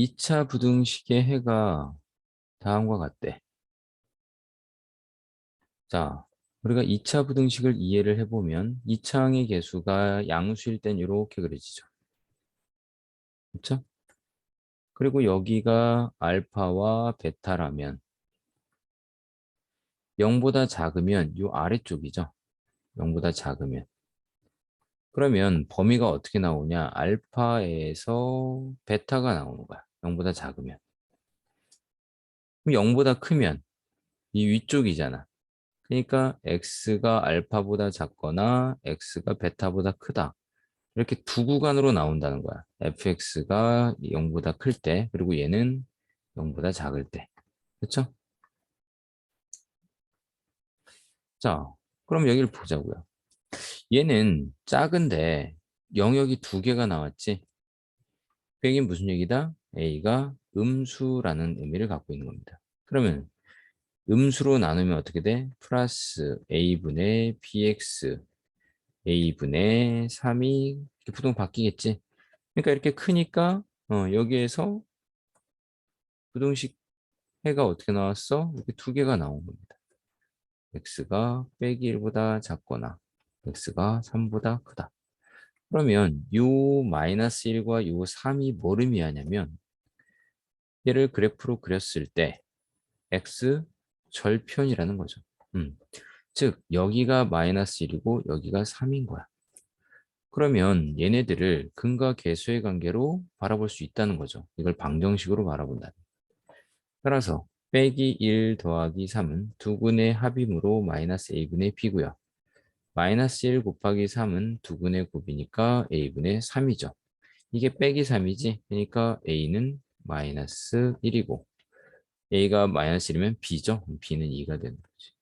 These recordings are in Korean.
2차 부등식의 해가 다음과 같대. 자, 우리가 2차 부등식을 이해를 해보면 2차항의 개수가 양수일 땐 이렇게 그려지죠. 그렇죠? 그리고 여기가 알파와 베타라면 0보다 작으면 이 아래쪽이죠. 0보다 작으면. 그러면 범위가 어떻게 나오냐? 알파에서 베타가 나오는 거야. 0보다 작으면. 그럼 0보다 크면 이 위쪽이잖아. 그러니까 x가 알파보다 작거나 x가 베타보다 크다. 이렇게 두 구간으로 나온다는 거야. fx가 0보다 클 때, 그리고 얘는 0보다 작을 때. 그렇죠? 자, 그럼 여기를 보자고요. 얘는 작은데 영역이 두 개가 나왔지. 그 얘기는 무슨 얘기다? A가 음수라는 의미를 갖고 있는 겁니다. 그러면 음수로 나누면 어떻게 돼? 플러스 a분의 bx a분의 3이 이렇게 부동 바뀌겠지. 그러니까 이렇게 크니까 어, 여기에서 부동식 해가 어떻게 나왔어? 이렇게 두 개가 나온 겁니다. x가 빼기 1보다 작거나 x가 3보다 크다. 그러면 요 마이너스 1과 요 3이 뭘 의미하냐면 얘를 그래프로 그렸을 때 x 절편이라는 거죠. 음. 즉 여기가 마이너스 1이고 여기가 3인 거야. 그러면 얘네들을 근과 계수의 관계로 바라볼 수 있다는 거죠. 이걸 방정식으로 바라본다. 따라서 빼기 1 더하기 3은 두근의 합이므로 마이너스 a분의 b고요. 마이너스 1 곱하기 3은 두근의 곱이니까 a분의 3이죠. 이게 빼기 3이지. 그러니까 a는 마이너스 1이고 a가 마이너스 1이면 b죠. b는 2가 되는 거지.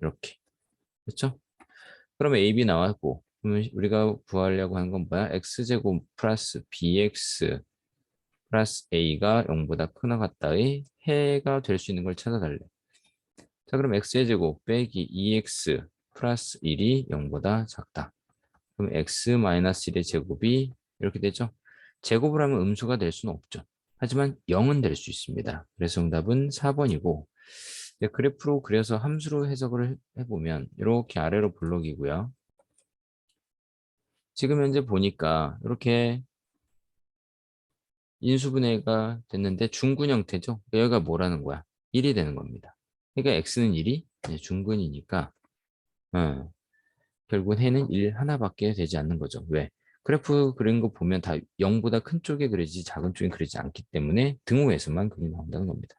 이렇게. 그렇죠? 그러면 ab 나왔고 그러면 우리가 구하려고 하는 건 뭐야? x제곱 플러스 bx 플러스 a가 0보다 크나 같다의 해가 될 수 있는 걸 찾아달래. 자 그럼 x의 제곱 빼기 2x 플러스 1이 0보다 작다. 그럼 x 마이너스 1의 제곱이 이렇게 되죠. 제곱을 하면 음수가 될 수는 없죠. 하지만 0은 될 수 있습니다. 그래서 정답은 4번이고 그래프로 그려서 함수로 해석을 해보면 이렇게 아래로 블록이고요. 지금 현재 보니까 이렇게 인수분해가 됐는데 중근 형태죠. 여기가 뭐라는 거야? 1이 되는 겁니다. 그러니까 x는 1이 중근이니까 어, 결국은 해는 1 하나밖에 되지 않는 거죠. 왜? 그래프 그린 거 보면 다 0보다 큰 쪽에 그리지 작은 쪽에 그리지 않기 때문에 등호에서만 그게 나온다는 겁니다.